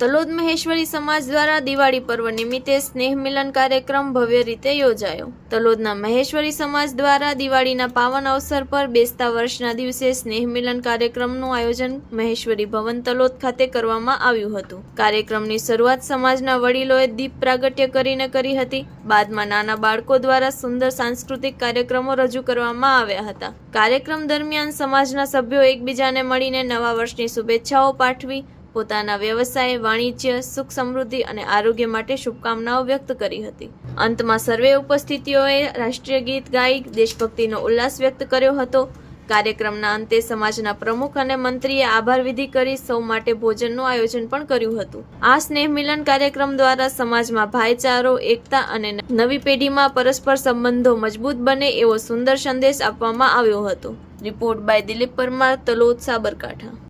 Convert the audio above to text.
તલોદ મહેશ્વરી સમાજ દ્વારા દિવાળી પર્વ નિમિત્તે સ્નેહ મિલન કાર્યક્રમ ભવ્ય રીતે યોજાયો. તલોદના મહેશ્વરી સમાજ દ્વારા દિવાળીના પાવન અવસર પર બેસતા વર્ષના દિવસે સ્નેહ મિલન કાર્યક્રમનું આયોજન મહેશ્વરી ભવન તલોદ ખાતે કરવામાં આવ્યું હતું. કાર્યક્રમની શરૂઆત સમાજના વડીલોએ દીપ પ્રાગટ્ય કરીને કરી હતી. બાદમાં નાના બાળકો દ્વારા સુંદર સાંસ્કૃતિક કાર્યક્રમો રજૂ કરવામાં આવ્યા હતા. કાર્યક્રમ દરમિયાન સમાજના સભ્યો એકબીજાને મળીને નવા વર્ષની શુભેચ્છાઓ પાઠવી પોતાના વ્યવસાય, વાણિજ્ય, સુખ સમૃદ્ધિ અને આરોગ્ય માટે શુભકામનાઓ વ્યક્ત કરી હતી. અંતમાં સર્વે ઉપસ્થિતિઓએ રાષ્ટ્રીય ગીત ગાઈ દેશભક્તિનો ઉલ્લાસ વ્યક્ત કર્યો હતો. કાર્યક્રમના અંતે સમાજના પ્રમુખ અને મંત્રીએ આભાર વિધિ કરી સૌ માટે ભોજનનું આયોજન પણ કર્યું હતું. આ સ્નેહ મિલન કાર્યક્રમ દ્વારા સમાજમાં ભાઈચારો, એકતા અને નવી પેઢીમાં પરસ્પર સંબંધો મજબૂત બને એવો સુંદર સંદેશ આપવામાં આવ્યો હતો. Report by Dilip Parmar, Talod Sabarkantha.